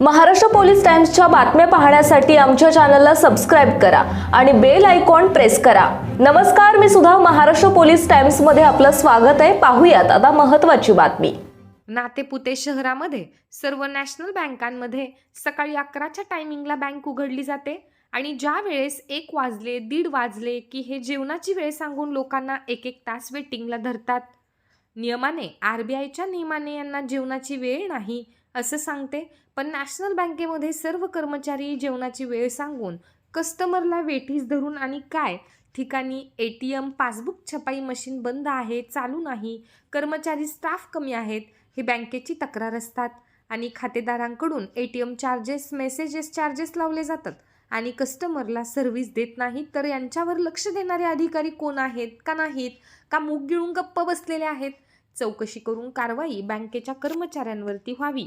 Maharashtra police टाइम्सच्या बातम्या पाहण्यासाठी आमच्या चॅनलला सबस्क्राईब करा आणि बेल आयकॉन प्रेस करा. नमस्कार मी सुद्धा महाराष्ट्र पोलीस टाइम्समध्ये आपलं स्वागत आहे. पाहूयात आता महत्वाची बातमी. नातेपुते शहरामध्ये सर्व नॅशनल बँकांमध्ये सकाळी अकराच्या टायमिंगला बँक उघडली जाते आणि ज्या वेळेस एक वाजले दीड वाजले की हे जेवणाची वेळ सांगून लोकांना एक एक तास वेटिंगला धरतात. नियमाने आर बी आयच्या नियमाने यांना जेवणाची वेळ नाही असं सांगते. पण नॅशनल बँकेमध्ये सर्व कर्मचारी जेवणाची वेळ सांगून कस्टमरला वेठीस धरून आणि काय? ठिकाणी ए टी एम पासबुक छपाई मशीन बंद आहे चालू नाही. कर्मचारी स्टाफ कमी आहेत ही बँकेची तक्रार असतात. आणि खातेदारांकडून A T M charges messages charges लावले जातात. आणि कस्टमरला सर्व्हिस देत नाहीत तर यांच्यावर लक्ष देणारे अधिकारी कोण आहेत का नाहीत का मूग गिळून गप्प बसलेले आहेत? चौकशी करून कारवाई बँकेच्या कर्मचाऱ्यांवरती व्हावी.